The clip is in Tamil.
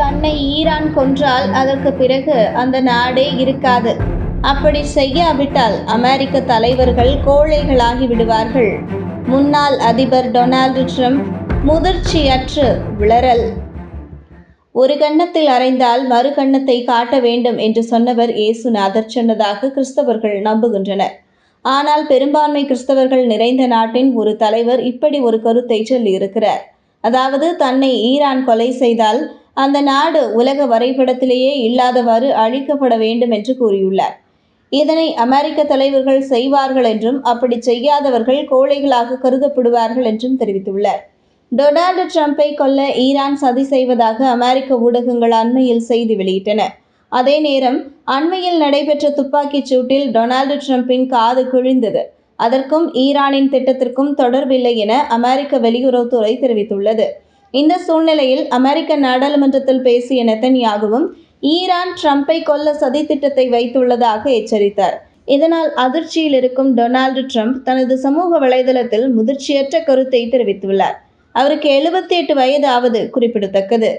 தன்னை ஈரான் கொன்றால் அதற்கு பிறகு அந்த நாடே இருக்காது. அப்படி செய்யாவிட்டால் அமெரிக்க தலைவர்கள் கோழைகளாகி விடுவார்கள். முன்னாள் அதிபர் டொனால்டு ட்ரம்ப் முதிர்ச்சியற்று விளரல் ஒரு கன்னத்தில் அறைந்தால் மறு கன்னத்தை காட்ட வேண்டும் என்று சொன்னவர் இயேசுநாதர் சொன்னதாக கிறிஸ்தவர்கள் நம்புகின்றனர். ஆனால் பெரும்பான்மை கிறிஸ்தவர்கள் நிறைந்த நாட்டின் ஒரு தலைவர் இப்படி ஒரு கருத்தை சொல்லியிருக்கிறார். அதாவது தன்னை ஈரான் கொலை செய்தால் அந்த நாடு உலக வரைபடத்திலேயே இல்லாதவாறு அழிக்கப்பட வேண்டும் என்று கூறியுள்ளார். இதனை அமெரிக்க தலைவர்கள் செய்வார்கள் என்றும் அப்படி செய்யாதவர்கள் கோழைகளாக கருதப்படுவார்கள் என்றும் தெரிவித்துள்ளார். டொனால்டு ட்ரம்ப்பை கொல்ல ஈரான் சதி செய்வதாக அமெரிக்க ஊடகங்கள் அண்மையில் செய்தி வெளியிட்டன. அதே நேரம் அண்மையில் நடைபெற்ற துப்பாக்கிச் சூட்டில் டொனால்டு ட்ரம்ப்பின் காது கிழிந்தது. அதற்கும் ஈரானின் திட்டத்திற்கும் தொடர்பில்லை என அமெரிக்க வெளியுறவுத்துறை தெரிவித்துள்ளது. இந்த சூழ்நிலையில் அமெரிக்க நாடாளுமன்றத்தில் பேசிய நெத்தன்யாகுவும் ஈரான் ட்ரம்ப்பை கொல்ல சதி திட்டத்தை வைத்துள்ளதாக எச்சரித்தார். இதனால் அதிர்ச்சியில் இருக்கும் டொனால்டு ட்ரம்ப் தனது சமூக வலைதளத்தில் முதிர்ச்சியற்ற கருத்தை தெரிவித்துள்ளார். அவருக்கு எழுபத்தி எட்டு வயது ஆவது குறிப்பிடத்தக்கது.